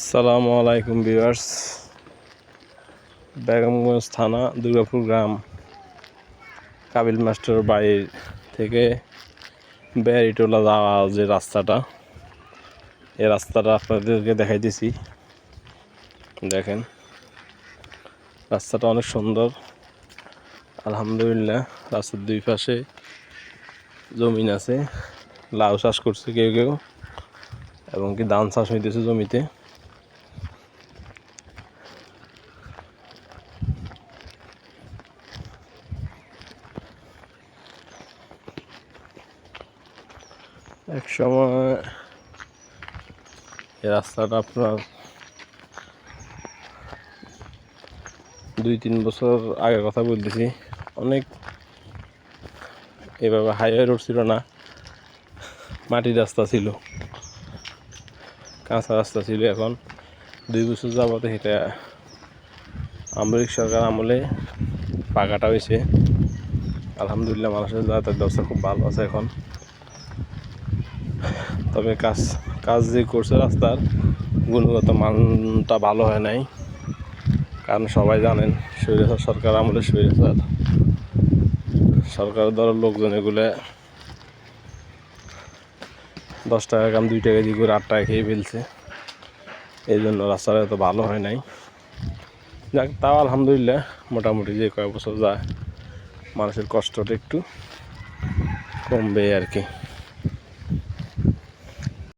আসসালামু আলাইকুম ভিউয়ার্স। বেগমগঞ্জ থানা, দুর্গাপুর গ্রাম। কাবিল মাস্টার বাড়ির থেকে বেয়ারিটোলা যাওয়া যে রাস্তাটা, এই রাস্তাটা আপনাদেরকে দেখাইতেছি দেখেন, রাস্তাটা অনেক সুন্দর। আলহামদুলিল্লাহ, রাস্তার দুই পাশে জমিন আছে। লাউ চাষ করছে কেউ কেউ, এবং কি ধান চাষ হইতেছে জমিতে। এক সময় এই রাস্তাটা আপনার দুই তিন বছর আগে কথা বলতেছি। অনেক এভাবে হাইওয়ে রোড ছিল না, মাটির রাস্তা ছিল, কাঁচা রাস্তা ছিল। এখন দুই বছর যাবতে এটা আমরিক সরকার আমলে পাকাটা হয়েছে। আলহামদুলিল্লাহ, মানুষের যাতায়াত ব্যবস্থা খুব ভালো আছে এখন। তবে কাজ কাজ যে করছে রাস্তার, গুণগত মানটা ভালো হয় নাই। কারণ সবাই জানেন স্বৈরাচার সরকার আমলে স্বৈরাচার সরকারের দলের লোকজন এগুলো দশ টাকা কাম দুই টাকা দিয়ে করে আট টাকা খেয়ে ফেলছে। এই জন্য রাস্তাটা এত ভালো হয় নাই। যাক, তাও আলহামদুলিল্লাহ মোটামুটি যে কয়েক বছর যায়, মানুষের কষ্টটা একটু কমবে আর কি।